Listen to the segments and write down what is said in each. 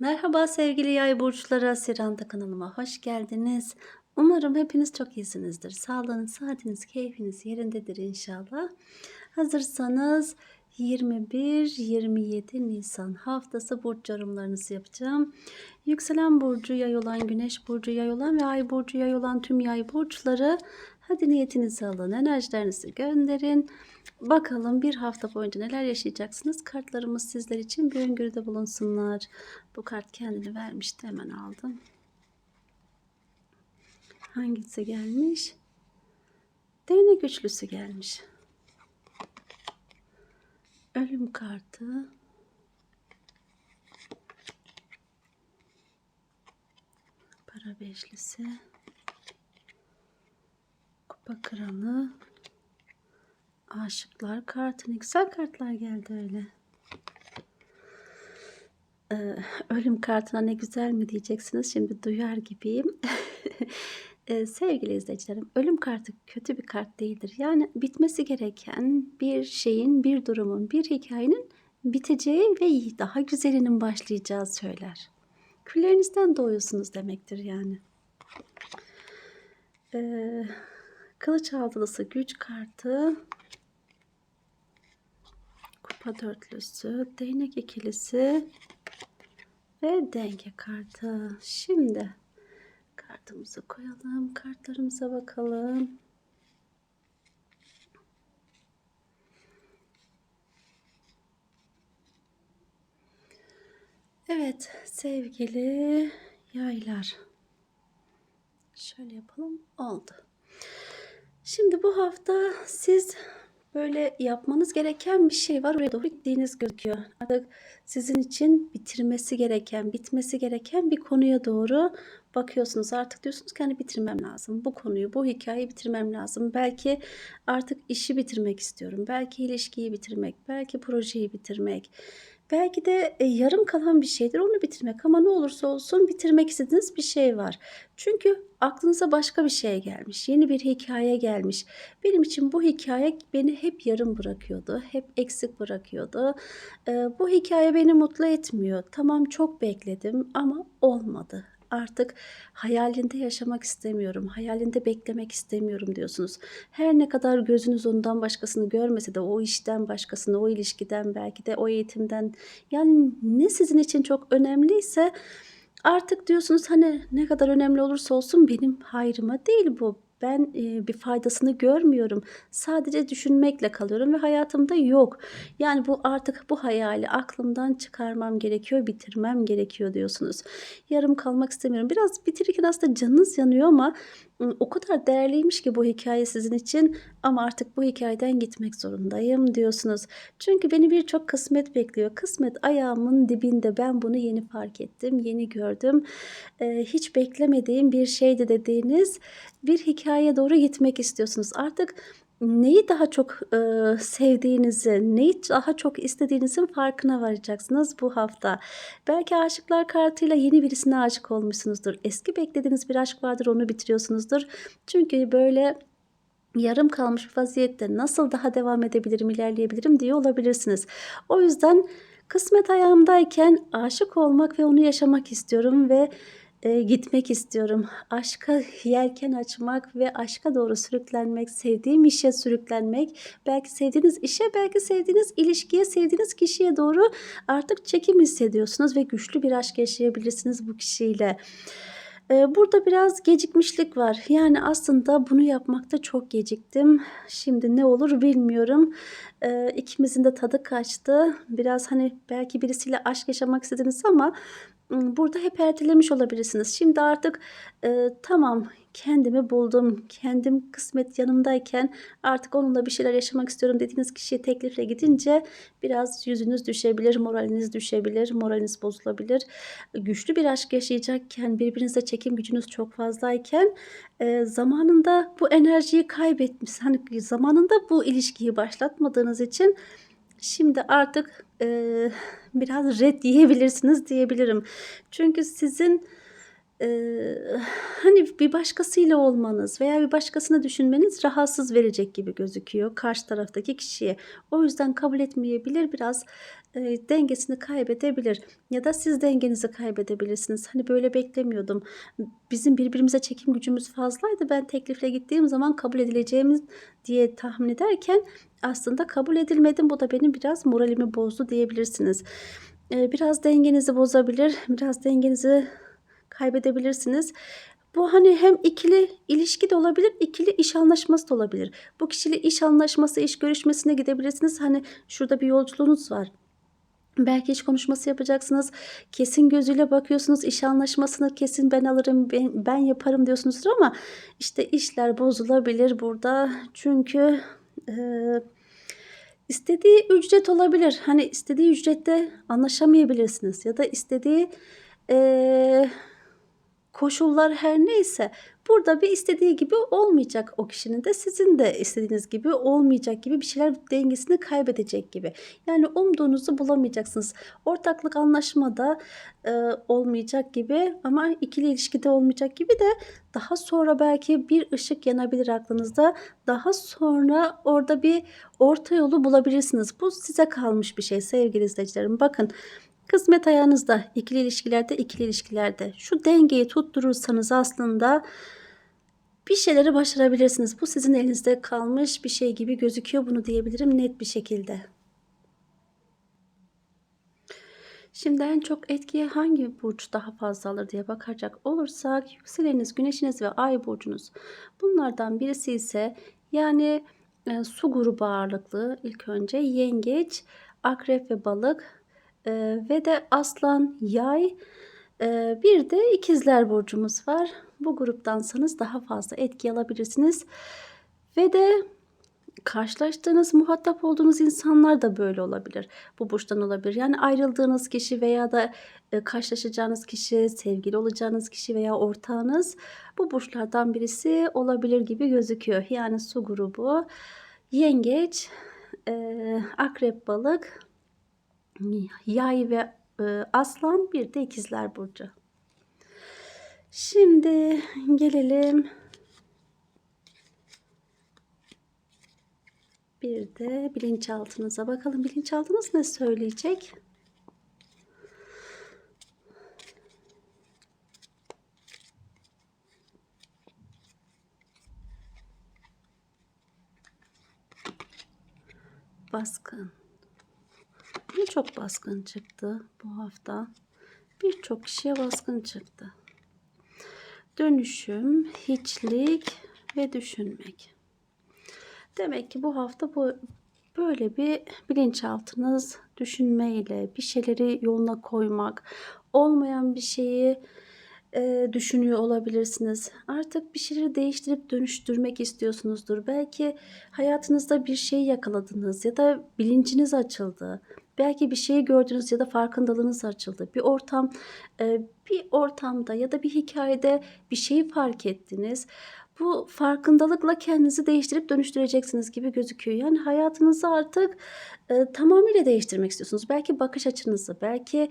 Merhaba sevgili yay burçları, Siranda kanalıma hoş geldiniz. Umarım hepiniz çok iyisinizdir. Sağlığınız, saatiniz, keyfiniz yerindedir inşallah. Hazırsanız 21-27 Nisan haftası burç yorumlarınızı yapacağım. Yükselen burcu yay olan, güneş burcu yay olan ve ay burcu yay olan tüm yay burçları hadi niyetinizi alın, enerjilerinizi gönderin. Bakalım bir hafta boyunca neler yaşayacaksınız? Kartlarımız sizler için bir öngörüde bulunsunlar. Bu kart kendini vermişti hemen aldım. Hangisi gelmiş? Değnek güçlüsü gelmiş. Ölüm kartı. Para beşlisi. Kupa kralı. Aşıklar kartı. Ne güzel kartlar geldi öyle. Ee, ölüm kartına ne güzel mi diyeceksiniz. Şimdi duyar gibiyim. Ee, sevgili izleyicilerim, ölüm kartı kötü bir kart değildir. Yani bitmesi gereken bir şeyin, bir durumun, bir hikayenin biteceği ve daha güzelinin başlayacağı söyler. Küllerinizden doğuyorsunuz demektir yani. Ee, kılıç altılısı güç kartı, kupa dörtlüsü, değnek ikilisi ve denge kartı. Şimdi kartımızı koyalım. Kartlarımıza bakalım. Evet sevgili yaylar. Şöyle yapalım. Oldu. Şimdi bu hafta siz böyle yapmanız gereken bir şey var. Oraya doğru gittiğiniz gözüküyor. Artık sizin için bitirmesi gereken, bitmesi gereken bir konuya doğru bakıyorsunuz. Artık diyorsunuz ki hani bitirmem lazım. Bu konuyu, bu hikayeyi bitirmem lazım. Belki artık işi bitirmek istiyorum. Belki ilişkiyi bitirmek, belki projeyi bitirmek. Belki de e, yarım kalan bir şeydir onu bitirmek ama ne olursa olsun bitirmek istediğiniz bir şey var. Çünkü aklınıza başka bir şey gelmiş, yeni bir hikaye gelmiş. Benim için bu hikaye beni hep yarım bırakıyordu, hep eksik bırakıyordu. E, bu hikaye beni mutlu etmiyor. Tamam çok bekledim ama olmadı artık hayalinde yaşamak istemiyorum, hayalinde beklemek istemiyorum diyorsunuz. Her ne kadar gözünüz ondan başkasını görmese de o işten başkasını, o ilişkiden belki de o eğitimden yani ne sizin için çok önemliyse artık diyorsunuz hani ne kadar önemli olursa olsun benim hayrıma değil bu ben e, bir faydasını görmüyorum. Sadece düşünmekle kalıyorum ve hayatımda yok. Yani bu artık bu hayali aklımdan çıkarmam gerekiyor, bitirmem gerekiyor diyorsunuz. Yarım kalmak istemiyorum. Biraz bitirirken aslında canınız yanıyor ama o kadar değerliymiş ki bu hikaye sizin için ama artık bu hikayeden gitmek zorundayım diyorsunuz. Çünkü beni birçok kısmet bekliyor. Kısmet ayağımın dibinde ben bunu yeni fark ettim, yeni gördüm. Ee, hiç beklemediğim bir şeydi dediğiniz bir hikayeye doğru gitmek istiyorsunuz. Artık neyi daha çok e, sevdiğinizi, neyi daha çok istediğinizin farkına varacaksınız bu hafta. Belki aşıklar kartıyla yeni birisine aşık olmuşsunuzdur. Eski beklediğiniz bir aşk vardır onu bitiriyorsunuzdur. Çünkü böyle yarım kalmış bir vaziyette nasıl daha devam edebilirim, ilerleyebilirim diye olabilirsiniz. O yüzden kısmet ayağımdayken aşık olmak ve onu yaşamak istiyorum ve e, gitmek istiyorum. Aşka yelken açmak ve aşka doğru sürüklenmek, sevdiğim işe sürüklenmek, belki sevdiğiniz işe, belki sevdiğiniz ilişkiye, sevdiğiniz kişiye doğru artık çekim hissediyorsunuz ve güçlü bir aşk yaşayabilirsiniz bu kişiyle. Burada biraz gecikmişlik var. Yani aslında bunu yapmakta çok geciktim. Şimdi ne olur bilmiyorum. İkimizin de tadı kaçtı. Biraz hani belki birisiyle aşk yaşamak istediniz ama burada hep ertelemiş olabilirsiniz. Şimdi artık e, tamam kendimi buldum, kendim kısmet yanımdayken artık onunla bir şeyler yaşamak istiyorum dediğiniz kişiye teklifle gidince biraz yüzünüz düşebilir, moraliniz düşebilir, moraliniz bozulabilir. Güçlü bir aşk yaşayacakken, birbirinize çekim gücünüz çok fazlayken e, zamanında bu enerjiyi kaybetmiş. Hani zamanında bu ilişkiyi başlatmadığınız için Şimdi artık e, biraz red diyebilirsiniz diyebilirim. Çünkü sizin e, hani bir başkasıyla olmanız veya bir başkasını düşünmeniz rahatsız verecek gibi gözüküyor karşı taraftaki kişiye. O yüzden kabul etmeyebilir biraz e, dengesini kaybedebilir ya da siz dengenizi kaybedebilirsiniz. Hani böyle beklemiyordum. Bizim birbirimize çekim gücümüz fazlaydı. Ben teklifle gittiğim zaman kabul edileceğimiz diye tahmin ederken aslında kabul edilmedim. Bu da benim biraz moralimi bozdu diyebilirsiniz. E, biraz dengenizi bozabilir, biraz dengenizi kaybedebilirsiniz. Bu hani hem ikili ilişki de olabilir, ikili iş anlaşması da olabilir. Bu kişiyle iş anlaşması, iş görüşmesine gidebilirsiniz. Hani şurada bir yolculuğunuz var. Belki iş konuşması yapacaksınız. Kesin gözüyle bakıyorsunuz. iş anlaşmasını kesin ben alırım, ben, ben yaparım diyorsunuzdur ama işte işler bozulabilir burada. Çünkü e, istediği ücret olabilir. Hani istediği ücrette anlaşamayabilirsiniz ya da istediği e, koşullar her neyse burada bir istediği gibi olmayacak o kişinin de sizin de istediğiniz gibi olmayacak gibi bir şeyler dengesini kaybedecek gibi. Yani umduğunuzu bulamayacaksınız. Ortaklık anlaşmada e, olmayacak gibi ama ikili ilişkide olmayacak gibi de daha sonra belki bir ışık yanabilir aklınızda. Daha sonra orada bir orta yolu bulabilirsiniz. Bu size kalmış bir şey sevgili izleyicilerim. Bakın Kısmet ayağınızda, ikili ilişkilerde, ikili ilişkilerde. Şu dengeyi tutturursanız aslında bir şeyleri başarabilirsiniz. Bu sizin elinizde kalmış bir şey gibi gözüküyor. Bunu diyebilirim net bir şekilde. Şimdi en çok etkiye hangi burç daha fazla alır diye bakacak olursak yükseleniniz, güneşiniz ve ay burcunuz. Bunlardan birisi ise yani e, su grubu ağırlıklı ilk önce yengeç, akrep ve balık ee, ve de aslan, yay, e, bir de ikizler burcumuz var. Bu gruptansanız daha fazla etki alabilirsiniz. Ve de karşılaştığınız, muhatap olduğunuz insanlar da böyle olabilir. Bu burçtan olabilir. Yani ayrıldığınız kişi veya da e, karşılaşacağınız kişi, sevgili olacağınız kişi veya ortağınız bu burçlardan birisi olabilir gibi gözüküyor. Yani su grubu, yengeç, e, akrep balık, Yay ve e, Aslan bir de ikizler burcu. Şimdi gelelim bir de bilinçaltınıza bakalım. Bilinçaltınız ne söyleyecek? Baskın çok baskın çıktı bu hafta. Birçok kişiye baskın çıktı. Dönüşüm, hiçlik ve düşünmek. Demek ki bu hafta bu böyle bir bilinçaltınız düşünmeyle bir şeyleri yoluna koymak, olmayan bir şeyi e, düşünüyor olabilirsiniz. Artık bir şeyleri değiştirip dönüştürmek istiyorsunuzdur. Belki hayatınızda bir şey yakaladınız ya da bilinciniz açıldı. Belki bir şeyi gördünüz ya da farkındalığınız açıldı. Bir ortam, e, bir ortamda ya da bir hikayede bir şeyi fark ettiniz. Bu farkındalıkla kendinizi değiştirip dönüştüreceksiniz gibi gözüküyor. Yani hayatınızı artık e, tamamıyla değiştirmek istiyorsunuz. Belki bakış açınızı, belki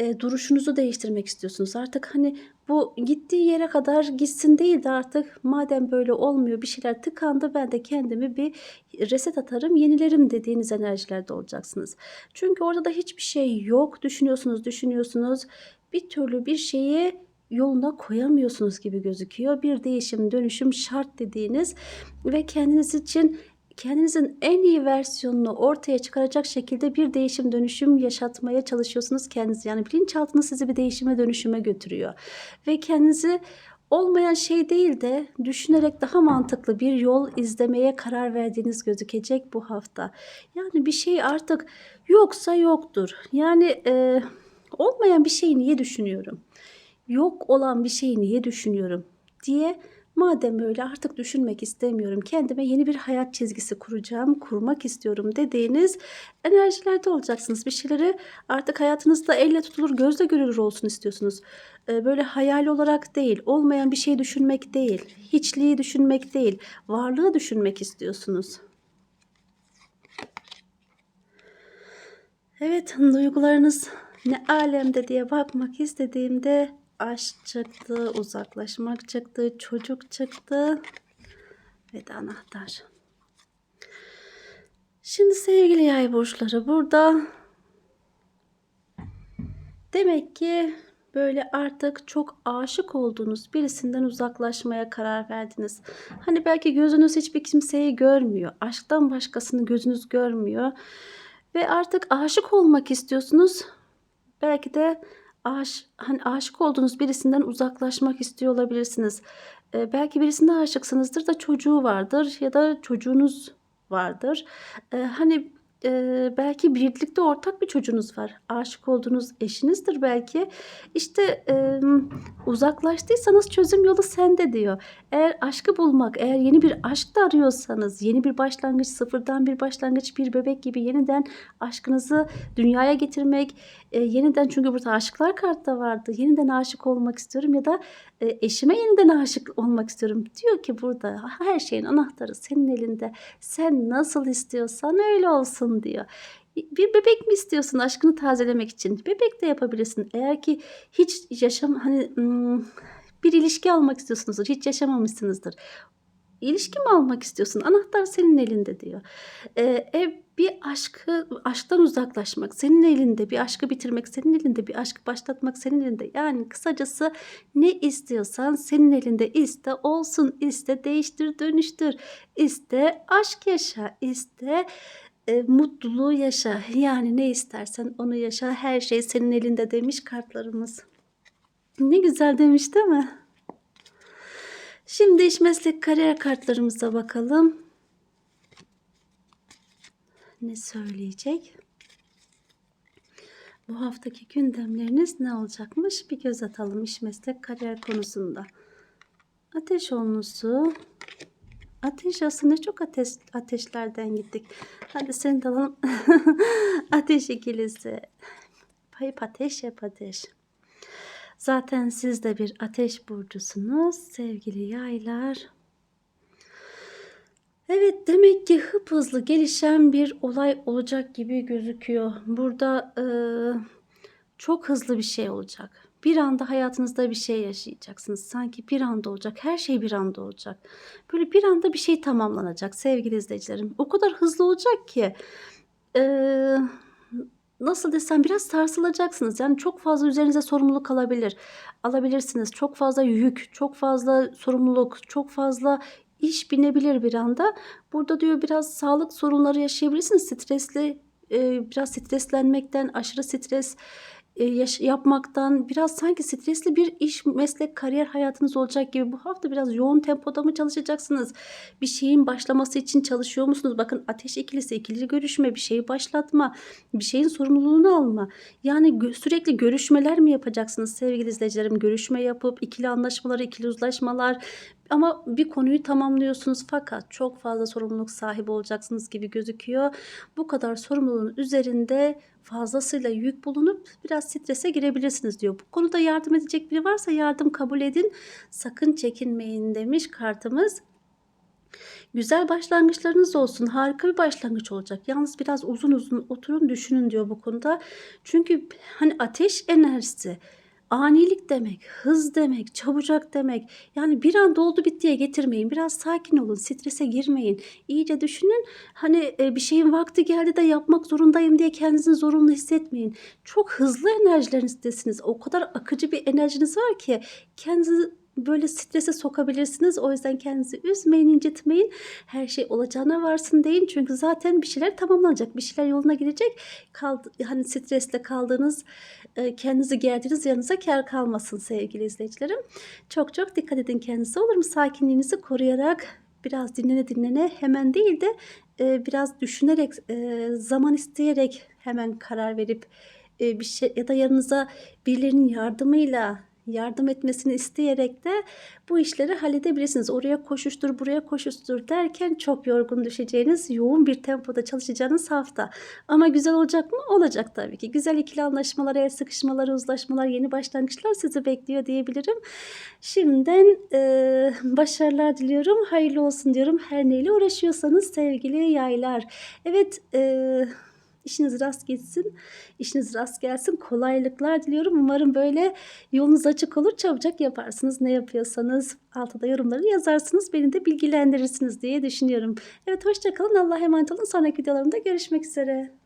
e, duruşunuzu değiştirmek istiyorsunuz. Artık hani bu gittiği yere kadar gitsin değil de artık madem böyle olmuyor bir şeyler tıkandı ben de kendimi bir reset atarım yenilerim dediğiniz enerjilerde olacaksınız. Çünkü orada da hiçbir şey yok düşünüyorsunuz düşünüyorsunuz bir türlü bir şeyi yoluna koyamıyorsunuz gibi gözüküyor. Bir değişim, dönüşüm şart dediğiniz ve kendiniz için kendinizin en iyi versiyonunu ortaya çıkaracak şekilde bir değişim dönüşüm yaşatmaya çalışıyorsunuz kendiniz. Yani bilinçaltınız sizi bir değişime dönüşüme götürüyor. Ve kendinizi olmayan şey değil de düşünerek daha mantıklı bir yol izlemeye karar verdiğiniz gözükecek bu hafta. Yani bir şey artık yoksa yoktur. Yani e, olmayan bir şeyi niye düşünüyorum? Yok olan bir şeyi niye düşünüyorum diye Madem öyle artık düşünmek istemiyorum. Kendime yeni bir hayat çizgisi kuracağım, kurmak istiyorum dediğiniz enerjilerde olacaksınız. Bir şeyleri artık hayatınızda elle tutulur, gözle görülür olsun istiyorsunuz. Ee, böyle hayal olarak değil, olmayan bir şey düşünmek değil, hiçliği düşünmek değil, varlığı düşünmek istiyorsunuz. Evet, duygularınız ne alemde diye bakmak istediğimde aşk çıktı, uzaklaşmak çıktı, çocuk çıktı ve de anahtar. Şimdi sevgili yay burçları burada Demek ki böyle artık çok aşık olduğunuz birisinden uzaklaşmaya karar verdiniz. Hani belki gözünüz hiçbir kimseyi görmüyor. Aşktan başkasını gözünüz görmüyor. Ve artık aşık olmak istiyorsunuz. Belki de aş, hani aşık olduğunuz birisinden uzaklaşmak istiyor olabilirsiniz. Ee, belki birisine aşıksınızdır da çocuğu vardır ya da çocuğunuz vardır. Ee, hani e, belki birlikte ortak bir çocuğunuz var. Aşık olduğunuz eşinizdir belki. İşte e, uzaklaştıysanız çözüm yolu sende diyor. Eğer aşkı bulmak, eğer yeni bir aşk da arıyorsanız, yeni bir başlangıç, sıfırdan bir başlangıç, bir bebek gibi yeniden aşkınızı dünyaya getirmek, e, yeniden çünkü burada aşıklar kartta vardı. Yeniden aşık olmak istiyorum ya da e, eşime yeniden aşık olmak istiyorum. Diyor ki burada her şeyin anahtarı senin elinde. Sen nasıl istiyorsan öyle olsun diyor. Bir bebek mi istiyorsun aşkını tazelemek için? Bebek de yapabilirsin. Eğer ki hiç yaşam hani bir ilişki almak istiyorsunuzdur. Hiç yaşamamışsınızdır. İlişki mi almak istiyorsun? Anahtar senin elinde diyor. Ee, ev bir aşkı aşktan uzaklaşmak senin elinde, bir aşkı bitirmek senin elinde, bir aşkı başlatmak senin elinde. Yani kısacası ne istiyorsan senin elinde iste olsun, iste değiştir, dönüştür, iste aşk yaşa, iste e, mutluluğu yaşa. Yani ne istersen onu yaşa. Her şey senin elinde demiş kartlarımız. Ne güzel demiş değil mi? Şimdi iş meslek kariyer kartlarımıza bakalım. Ne söyleyecek? Bu haftaki gündemleriniz ne olacakmış? Bir göz atalım iş meslek kariyer konusunda. Ateş onlusu. Ateş aslında çok ateş, ateşlerden gittik. Hadi seni de alalım. ateş ikilisi. Hep ateş hep ateş. Zaten siz de bir ateş burcusunuz sevgili yaylar. Evet demek ki hıp hızlı gelişen bir olay olacak gibi gözüküyor. Burada e, çok hızlı bir şey olacak. Bir anda hayatınızda bir şey yaşayacaksınız. Sanki bir anda olacak. Her şey bir anda olacak. Böyle bir anda bir şey tamamlanacak sevgili izleyicilerim. O kadar hızlı olacak ki e, nasıl desem biraz sarsılacaksınız. Yani çok fazla üzerinize sorumluluk alabilir. Alabilirsiniz. Çok fazla yük, çok fazla sorumluluk, çok fazla iş binebilir bir anda. Burada diyor biraz sağlık sorunları yaşayabilirsiniz. Stresli, biraz streslenmekten, aşırı stres yapmaktan biraz sanki stresli bir iş, meslek, kariyer hayatınız olacak gibi. Bu hafta biraz yoğun tempoda mı çalışacaksınız? Bir şeyin başlaması için çalışıyor musunuz? Bakın ateş ikilisi, ikili görüşme, bir şeyi başlatma, bir şeyin sorumluluğunu alma. Yani sürekli görüşmeler mi yapacaksınız sevgili izleyicilerim? Görüşme yapıp ikili anlaşmalar, ikili uzlaşmalar, ama bir konuyu tamamlıyorsunuz fakat çok fazla sorumluluk sahibi olacaksınız gibi gözüküyor. Bu kadar sorumluluğun üzerinde fazlasıyla yük bulunup biraz strese girebilirsiniz diyor. Bu konuda yardım edecek biri varsa yardım kabul edin. Sakın çekinmeyin demiş kartımız. Güzel başlangıçlarınız olsun. Harika bir başlangıç olacak. Yalnız biraz uzun uzun oturun düşünün diyor bu konuda. Çünkü hani ateş enerjisi anilik demek, hız demek, çabucak demek. Yani bir anda oldu bittiye getirmeyin. Biraz sakin olun, strese girmeyin. İyice düşünün. Hani e, bir şeyin vakti geldi de yapmak zorundayım diye kendinizi zorunlu hissetmeyin. Çok hızlı enerjilerinizdesiniz. O kadar akıcı bir enerjiniz var ki kendinizi böyle strese sokabilirsiniz. O yüzden kendinizi üzmeyin, incitmeyin. Her şey olacağına varsın deyin. Çünkü zaten bir şeyler tamamlanacak. Bir şeyler yoluna girecek. Kaldı, hani stresle kaldığınız, e, kendinizi gerdiğiniz yanınıza kar kalmasın sevgili izleyicilerim. Çok çok dikkat edin kendinize olur mu? Sakinliğinizi koruyarak biraz dinlene dinlene hemen değil de e, biraz düşünerek, e, zaman isteyerek hemen karar verip bir şey ya da yanınıza birilerinin yardımıyla yardım etmesini isteyerek de bu işleri halledebilirsiniz. Oraya koşuştur, buraya koşuştur derken çok yorgun düşeceğiniz, yoğun bir tempoda çalışacağınız hafta. Ama güzel olacak mı? Olacak tabii ki. Güzel ikili anlaşmalar, el sıkışmaları, uzlaşmalar, yeni başlangıçlar sizi bekliyor diyebilirim. Şimdiden e, başarılar diliyorum. Hayırlı olsun diyorum. Her neyle uğraşıyorsanız sevgili yaylar. Evet, eee İşiniz rast gitsin. İşiniz rast gelsin. Kolaylıklar diliyorum. Umarım böyle yolunuz açık olur. Çabucak yaparsınız. Ne yapıyorsanız altta da yorumları yazarsınız. Beni de bilgilendirirsiniz diye düşünüyorum. Evet hoşçakalın. Allah'a emanet olun. Sonraki videolarımda görüşmek üzere.